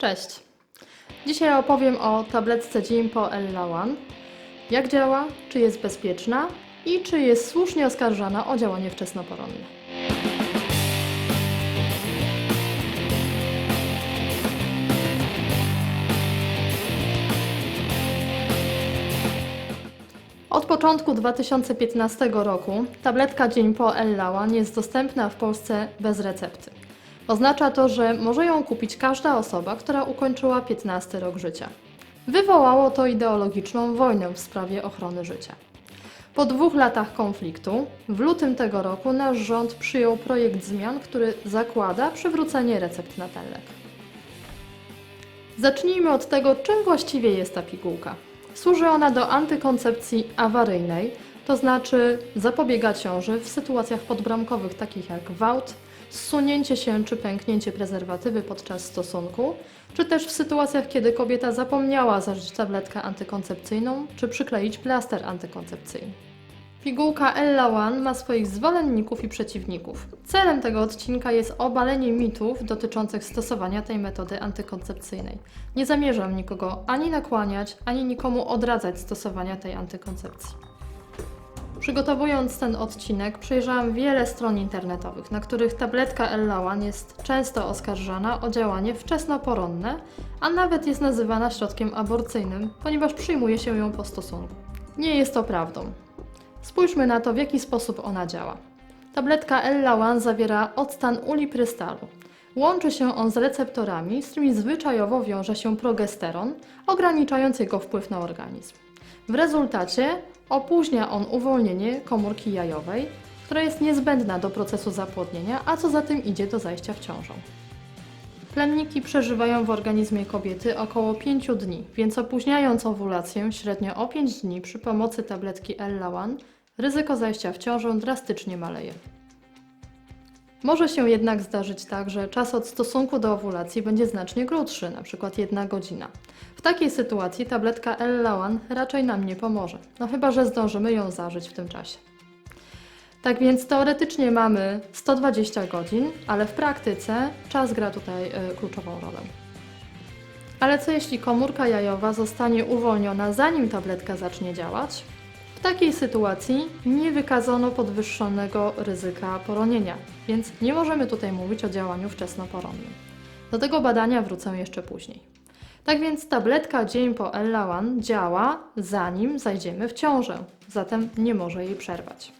Cześć. Dzisiaj opowiem o tabletce Jimpo Ella One. Jak działa, czy jest bezpieczna i czy jest słusznie oskarżana o działanie wczesnoporonne. Od początku 2015 roku tabletka Jimpo Ella One jest dostępna w Polsce bez recepty. Oznacza to, że może ją kupić każda osoba, która ukończyła 15 rok życia. Wywołało to ideologiczną wojnę w sprawie ochrony życia. Po dwóch latach konfliktu, w lutym tego roku nasz rząd przyjął projekt zmian, który zakłada przywrócenie recept na ten lek. Zacznijmy od tego, czym właściwie jest ta pigułka. Służy ona do antykoncepcji awaryjnej, to znaczy zapobiega ciąży w sytuacjach podbramkowych takich jak gwałt, zsunięcie się czy pęknięcie prezerwatywy podczas stosunku, czy też w sytuacjach, kiedy kobieta zapomniała zażyć tabletkę antykoncepcyjną czy przykleić plaster antykoncepcyjny. Pigułka Ella One ma swoich zwolenników i przeciwników. Celem tego odcinka jest obalenie mitów dotyczących stosowania tej metody antykoncepcyjnej. Nie zamierzam nikogo ani nakłaniać, ani nikomu odradzać stosowania tej antykoncepcji. Przygotowując ten odcinek, przejrzałam wiele stron internetowych, na których tabletka Ella One jest często oskarżana o działanie wczesnoporonne, a nawet jest nazywana środkiem aborcyjnym, ponieważ przyjmuje się ją po stosunku. Nie jest to prawdą. Spójrzmy na to, w jaki sposób ona działa. Tabletka Ella One zawiera octan uliprystalu. Łączy się on z receptorami, z którymi zwyczajowo wiąże się progesteron, ograniczając jego wpływ na organizm. W rezultacie opóźnia on uwolnienie komórki jajowej, która jest niezbędna do procesu zapłodnienia, a co za tym idzie do zajścia w ciążę. Plemniki przeżywają w organizmie kobiety około 5 dni, więc opóźniając owulację średnio o 5 dni przy pomocy tabletki Ella One, ryzyko zajścia w ciążę drastycznie maleje. Może się jednak zdarzyć tak, że czas od stosunku do owulacji będzie znacznie krótszy, np. jedna godzina. W takiej sytuacji tabletka Ella One raczej nam nie pomoże, no chyba że zdążymy ją zażyć w tym czasie. Tak więc teoretycznie mamy 120 godzin, ale w praktyce czas gra tutaj y, kluczową rolę. Ale co jeśli komórka jajowa zostanie uwolniona zanim tabletka zacznie działać? W takiej sytuacji nie wykazano podwyższonego ryzyka poronienia, więc nie możemy tutaj mówić o działaniu wczesnoporonnym. Do tego badania wrócę jeszcze później. Tak więc tabletka dzień po Ella One działa zanim zajdziemy w ciążę, zatem nie może jej przerwać.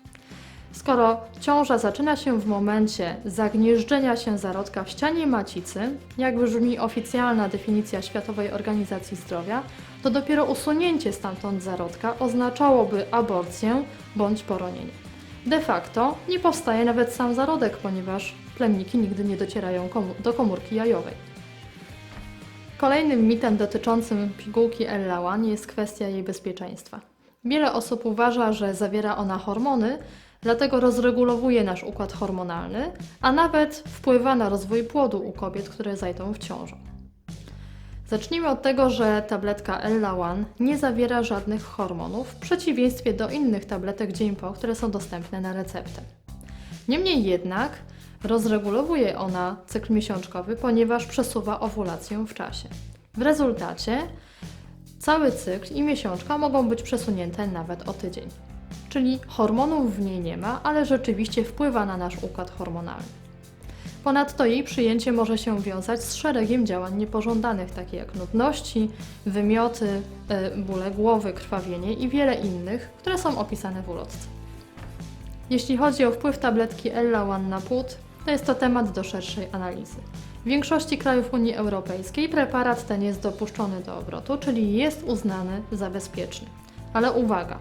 Skoro ciąża zaczyna się w momencie zagnieżdżenia się zarodka w ścianie macicy, jak brzmi oficjalna definicja Światowej Organizacji Zdrowia, to dopiero usunięcie stamtąd zarodka oznaczałoby aborcję bądź poronienie. De facto nie powstaje nawet sam zarodek, ponieważ plemniki nigdy nie docierają do komórki jajowej. Kolejnym mitem dotyczącym pigułki Ella One jest kwestia jej bezpieczeństwa. Wiele osób uważa, że zawiera ona hormony, dlatego rozregulowuje nasz układ hormonalny, a nawet wpływa na rozwój płodu u kobiet, które zajdą w ciążę. Zacznijmy od tego, że tabletka One nie zawiera żadnych hormonów, w przeciwieństwie do innych tabletek dzień po, które są dostępne na receptę. Niemniej jednak rozregulowuje ona cykl miesiączkowy, ponieważ przesuwa owulację w czasie. W rezultacie cały cykl i miesiączka mogą być przesunięte nawet o tydzień. Czyli hormonów w niej nie ma, ale rzeczywiście wpływa na nasz układ hormonalny. Ponadto jej przyjęcie może się wiązać z szeregiem działań niepożądanych, takie jak nudności, wymioty, y, bóle głowy, krwawienie i wiele innych, które są opisane w ulotce. Jeśli chodzi o wpływ tabletki Ella One na płód, to jest to temat do szerszej analizy. W większości krajów Unii Europejskiej preparat ten jest dopuszczony do obrotu, czyli jest uznany za bezpieczny. Ale uwaga,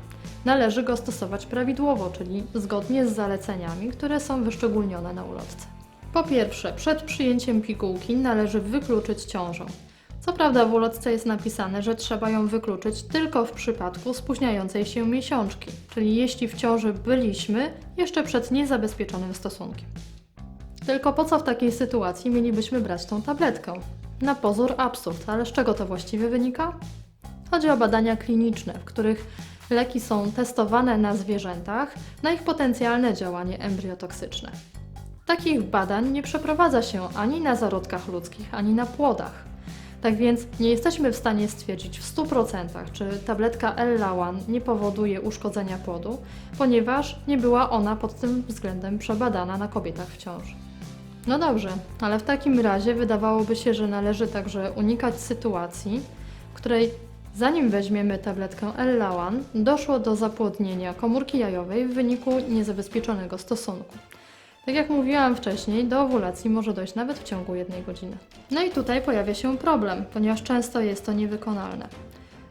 należy go stosować prawidłowo, czyli zgodnie z zaleceniami, które są wyszczególnione na ulotce. Po pierwsze, przed przyjęciem pigułki należy wykluczyć ciążę. Co prawda w ulotce jest napisane, że trzeba ją wykluczyć tylko w przypadku spóźniającej się miesiączki, czyli jeśli w ciąży byliśmy jeszcze przed niezabezpieczonym stosunkiem. Tylko po co w takiej sytuacji mielibyśmy brać tą tabletkę? Na pozór absurd, ale z czego to właściwie wynika? Chodzi o badania kliniczne, w których leki są testowane na zwierzętach na ich potencjalne działanie embriotoksyczne. Takich badań nie przeprowadza się ani na zarodkach ludzkich, ani na płodach. Tak więc nie jesteśmy w stanie stwierdzić w 100% czy tabletka Ellawan nie powoduje uszkodzenia płodu, ponieważ nie była ona pod tym względem przebadana na kobietach w ciąży. No dobrze, ale w takim razie wydawałoby się, że należy także unikać sytuacji, w której zanim weźmiemy tabletkę Ellawan, doszło do zapłodnienia komórki jajowej w wyniku niezabezpieczonego stosunku. Tak jak mówiłam wcześniej, do owulacji może dojść nawet w ciągu jednej godziny. No i tutaj pojawia się problem, ponieważ często jest to niewykonalne.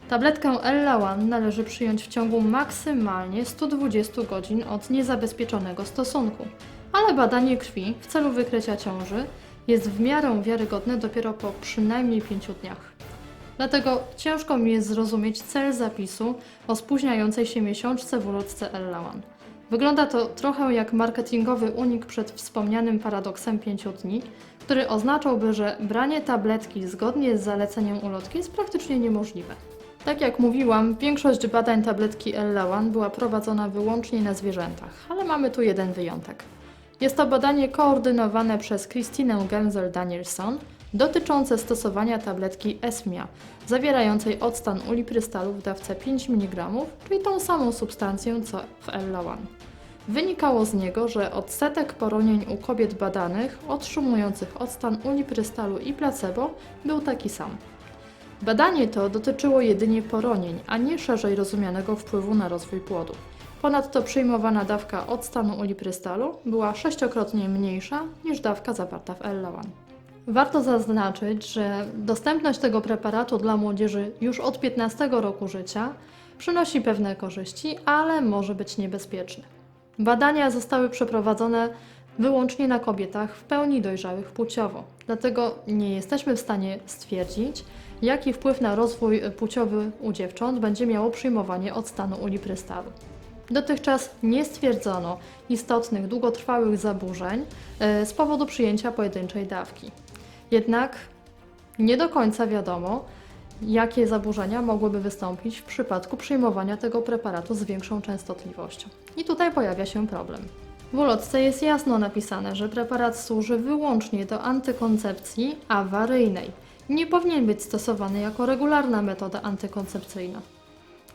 Tabletkę Ellawan należy przyjąć w ciągu maksymalnie 120 godzin od niezabezpieczonego stosunku, ale badanie krwi w celu wykrycia ciąży jest w miarę wiarygodne dopiero po przynajmniej 5 dniach. Dlatego ciężko mi jest zrozumieć cel zapisu o spóźniającej się miesiączce w ulotce Ellawan. Wygląda to trochę jak marketingowy unik przed wspomnianym paradoksem 5 dni, który oznaczałby, że branie tabletki zgodnie z zaleceniem ulotki jest praktycznie niemożliwe. Tak jak mówiłam, większość badań tabletki Ellawan była prowadzona wyłącznie na zwierzętach, ale mamy tu jeden wyjątek. Jest to badanie koordynowane przez Christinę Genzel-Danielson dotyczące stosowania tabletki Esmia, zawierającej octan uliprystalu w dawce 5 mg, czyli tą samą substancję co w Ellawan. Wynikało z niego, że odsetek poronień u kobiet badanych otrzymujących octan uliprystalu i placebo był taki sam. Badanie to dotyczyło jedynie poronień, a nie szerzej rozumianego wpływu na rozwój płodu. Ponadto przyjmowana dawka octanu uliprystalu była sześciokrotnie mniejsza niż dawka zawarta w Ellawan. Warto zaznaczyć, że dostępność tego preparatu dla młodzieży już od 15 roku życia przynosi pewne korzyści, ale może być niebezpieczny. Badania zostały przeprowadzone wyłącznie na kobietach w pełni dojrzałych płciowo, dlatego nie jesteśmy w stanie stwierdzić, jaki wpływ na rozwój płciowy u dziewcząt będzie miało przyjmowanie octanu uliprystalu. Dotychczas nie stwierdzono istotnych, długotrwałych zaburzeń e, z powodu przyjęcia pojedynczej dawki. Jednak nie do końca wiadomo, jakie zaburzenia mogłyby wystąpić w przypadku przyjmowania tego preparatu z większą częstotliwością. I tutaj pojawia się problem. W ulotce jest jasno napisane, że preparat służy wyłącznie do antykoncepcji awaryjnej. Nie powinien być stosowany jako regularna metoda antykoncepcyjna.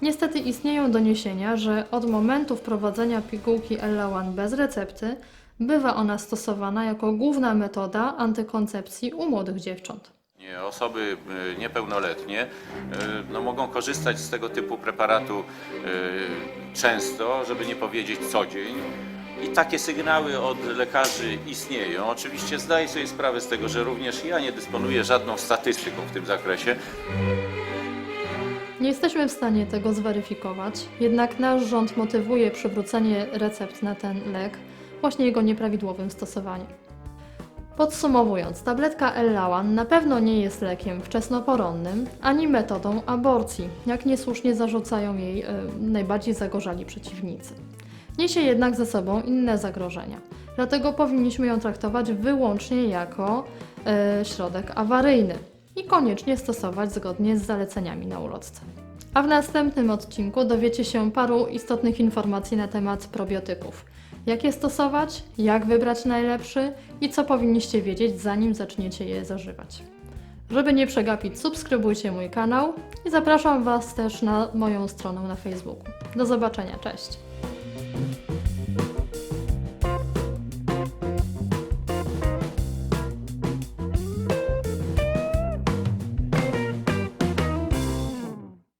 Niestety istnieją doniesienia, że od momentu wprowadzenia pigułki Ellawan bez recepty bywa ona stosowana jako główna metoda antykoncepcji u młodych dziewcząt. Osoby y, niepełnoletnie y, no, mogą korzystać z tego typu preparatu y, często, żeby nie powiedzieć co dzień. I takie sygnały od lekarzy istnieją. Oczywiście zdaję sobie sprawę z tego, że również ja nie dysponuję żadną statystyką w tym zakresie. Nie jesteśmy w stanie tego zweryfikować, jednak nasz rząd motywuje przywrócenie recept na ten lek właśnie jego nieprawidłowym stosowaniem. Podsumowując, tabletka Ellawan na pewno nie jest lekiem wczesnoporonnym ani metodą aborcji, jak niesłusznie zarzucają jej y, najbardziej zagorzali przeciwnicy. Niesie jednak ze sobą inne zagrożenia, dlatego powinniśmy ją traktować wyłącznie jako y, środek awaryjny i koniecznie stosować zgodnie z zaleceniami na ulotce. A w następnym odcinku dowiecie się paru istotnych informacji na temat probiotyków. Jak je stosować, jak wybrać najlepszy i co powinniście wiedzieć, zanim zaczniecie je zażywać. Żeby nie przegapić, subskrybujcie mój kanał i zapraszam Was też na moją stronę na Facebooku. Do zobaczenia, cześć!